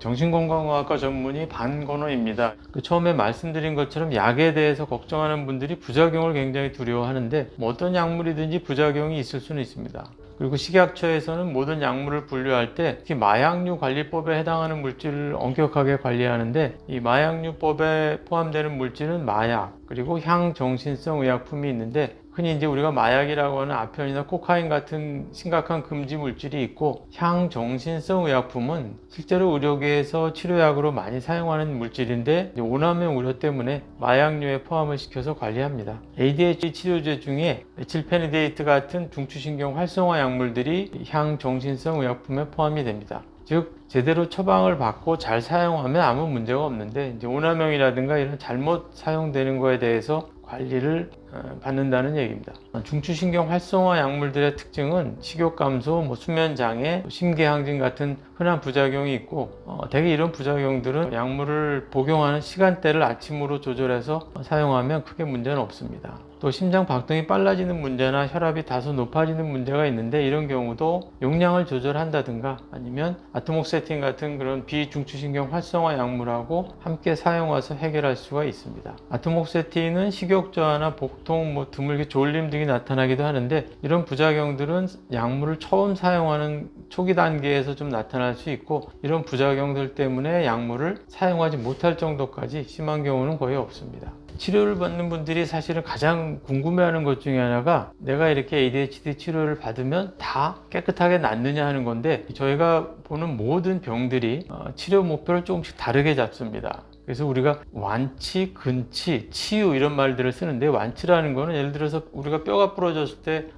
정신건강의학과 전문의 반건호입니다. 그 처음에 말씀드린 것처럼 약에 대해서 걱정하는 분들이 부작용을 굉장히 두려워하는데 뭐 어떤 약물이든지 부작용이 있을 수는 있습니다. 그리고 식약처에서는 모든 약물을 분류할 때 특히 마약류 관리법에 해당하는 물질을 엄격하게 관리하는데 이 마약류법에 포함되는 물질은 마약 그리고 향정신성 의약품이 있는데 흔히 이제 우리가 마약이라고 하는 아편이나 코카인 같은 심각한 금지 물질이 있고 향정신성 의약품은 실제로 의료계에서 치료약으로 많이 사용하는 물질인데 오남용 우려 때문에 마약류에 포함을 시켜서 관리합니다. ADHD 치료제 중에 에틸페니데이트 같은 중추신경 활성화 약물들이 향정신성 의약품에 포함이 됩니다. 즉 제대로 처방을 받고 잘 사용하면 아무 문제가 없는데 이제 오남용이라든가 이런 잘못 사용되는 거에 대해서 관리를 어, 받는다는 얘기입니다. 중추신경 활성화 약물들의 특징은 식욕 감소, 뭐 수면 장애, 심계항진 같은 흔한 부작용이 있고 어, 대개 이런 부작용들은 약물을 복용하는 시간대를 아침으로 조절해서 사용하면 크게 문제는 없습니다. 또 심장 박동이 빨라지는 문제나 혈압이 다소 높아지는 문제가 있는데 이런 경우도 용량을 조절한다든가 아니면 아트목세틴 같은 그런 비중추신경 활성화 약물하고 함께 사용해서 해결할 수가 있습니다. 아트목세틴은 식욕 저하나 복통, 뭐 드물게 졸림 등이 나타나기도 하는데 이런 부작용들은 약물을 처음 사용하는 초기 단계에서 좀 나타날 수 있고 이런 부작용들 때문에 약물을 사용하지 못할 정도까지 심한 경우는 거의 없습니다. 치료를 받는 분들이 사실은 가장 궁금해하는 것 중에 하나가 내가 이렇게 ADHD 치료를 받으면 다 깨끗하게 낫느냐 하는 건데 저희가 보는 모든 병들이 어, 치료 목표를 조금씩 다르게 잡습니다. 그래서 우리가 완치, 근치, 치유 이런 말들을 쓰는데 완치라는 거는 예를 들어서 우리가 뼈가 부러졌을 때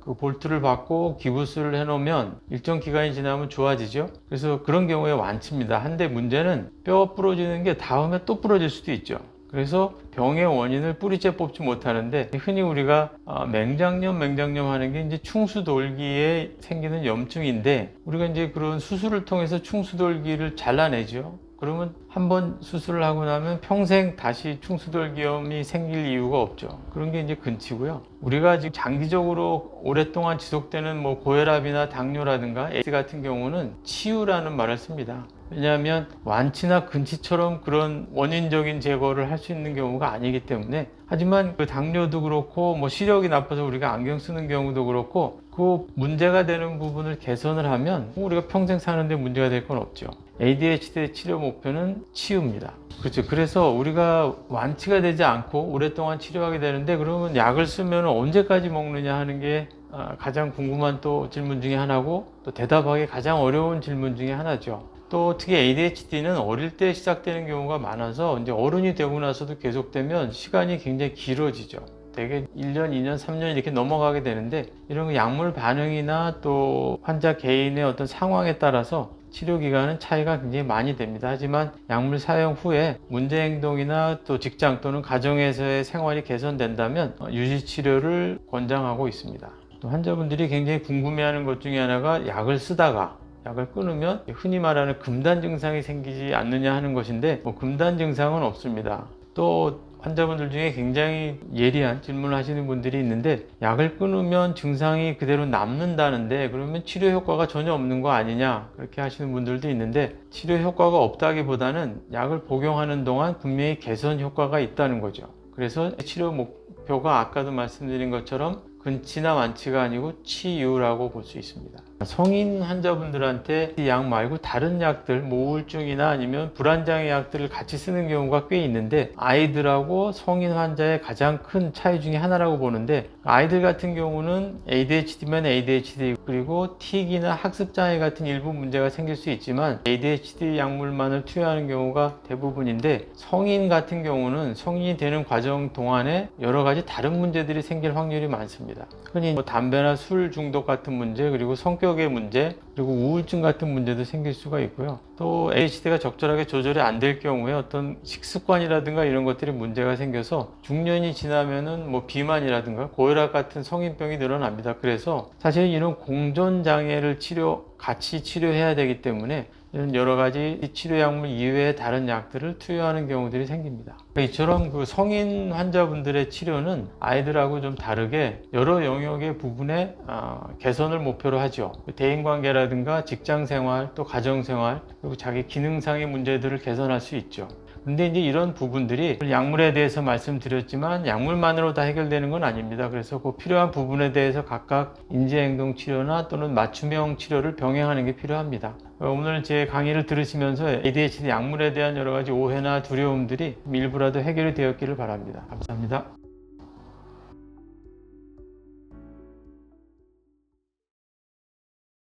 그 볼트를 받고 기부스를 해놓으면 일정 기간이 지나면 좋아지죠. 그래서 그런 경우에 완치입니다. 한데 문제는 뼈가 부러지는 게 다음에 또 부러질 수도 있죠. 그래서 병의 원인을 뿌리째 뽑지 못하는데 흔히 우리가 어, 맹장염, 맹장염 하는 게 이제 충수돌기에 생기는 염증인데 우리가 이제 그런 수술을 통해서 충수돌기를 잘라내죠. 그러면 한 번 수술을 하고 나면 평생 다시 충수돌기염이 생길 이유가 없죠. 그런 게 이제 근치고요. 우리가 지금 장기적으로 오랫동안 지속되는 뭐 고혈압이나 당뇨라든가 에이즈 같은 경우는 치유라는 말을 씁니다. 왜냐하면 완치나 근치처럼 그런 원인적인 제거를 할 수 있는 경우가 아니기 때문에 하지만 그 당뇨도 그렇고 뭐 시력이 나빠서 우리가 안경 쓰는 경우도 그렇고 그 문제가 되는 부분을 개선을 하면 우리가 평생 사는데 문제가 될 건 없죠. ADHD 치료 목표는 치유입니다. 그렇죠. 그래서 우리가 완치가 되지 않고 오랫동안 치료하게 되는데 그러면 약을 쓰면 언제까지 먹느냐 하는 게 아, 가장 궁금한 또 질문 중에 하나고 또 대답하기 가장 어려운 질문 중에 하나죠. 또 특히 ADHD는 어릴 때 시작되는 경우가 많아서 이제 어른이 되고 나서도 계속되면 시간이 굉장히 길어지죠. 대개 1년, 2년, 3년 이렇게 넘어가게 되는데 이런 약물 반응이나 또 환자 개인의 어떤 상황에 따라서 치료 기간은 차이가 굉장히 많이 됩니다. 하지만 약물 사용 후에 문제 행동이나 또 직장 또는 가정에서의 생활이 개선된다면 어, 유지 치료를 권장하고 있습니다. 또 환자분들이 굉장히 궁금해하는 것 중에 하나가 약을 쓰다가 약을 끊으면 흔히 말하는 금단 증상이 생기지 않느냐 하는 것인데 뭐 금단 증상은 없습니다. 또 환자분들 중에 굉장히 예리한 질문을 하시는 분들이 있는데 약을 끊으면 증상이 그대로 남는다는데 그러면 치료 효과가 전혀 없는 거 아니냐 그렇게 하시는 분들도 있는데 치료 효과가 없다기보다는 약을 복용하는 동안 분명히 개선 효과가 있다는 거죠. 그래서 치료 목표가 아까도 말씀드린 것처럼 근치나 완치가 아니고 치유라고 볼 수 있습니다. 성인 환자분들한테 이 약 말고 다른 약들, 뭐 우울증이나 아니면 불안장애 약들을 같이 쓰는 경우가 꽤 있는데 아이들하고 성인 환자의 가장 큰 차이 중에 하나라고 보는데 아이들 같은 경우는 ADHD면 ADHD 그리고 틱이나 학습장애 같은 일부 문제가 생길 수 있지만 ADHD 약물만을 투여하는 경우가 대부분인데 성인 같은 경우는 성인이 되는 과정 동안에 여러 가지 다른 문제들이 생길 확률이 많습니다. 흔히 뭐 담배나 술 중독 같은 문제 그리고 성격의 문제 그리고 우울증 같은 문제도 생길 수가 있고요. 또 ADHD가 적절하게 조절이 안 될 경우에 어떤 식습관이라든가 이런 것들이 문제가 생겨서 중년이 지나면은 뭐 비만이라든가 고혈압 같은 성인병이 늘어납니다. 그래서 사실 이런 공존 장애를 치료 같이 치료해야 되기 때문에 이런 여러 가지 치료 약물 이외의 다른 약들을 투여하는 경우들이 생깁니다. 이처럼 그 성인 환자분들의 치료는 아이들하고 좀 다르게 여러 영역의 부분에 아, 개선을 목표로 하죠. 대인관계라든가 직장생활, 또 가정생활, 그리고 자기 기능상의 문제들을 개선할 수 있죠. 근데 이제 이런 부분들이 약물에 대해서 말씀드렸지만 약물만으로 다 해결되는 건 아닙니다. 그래서 그 필요한 부분에 대해서 각각 인지행동 치료나 또는 맞춤형 치료를 병행하는 게 필요합니다. 어, 오늘 제 강의를 들으시면서 ADHD 약물에 대한 여러 가지 오해나 두려움들이 일부라도 해결이 되었기를 바랍니다. 감사합니다.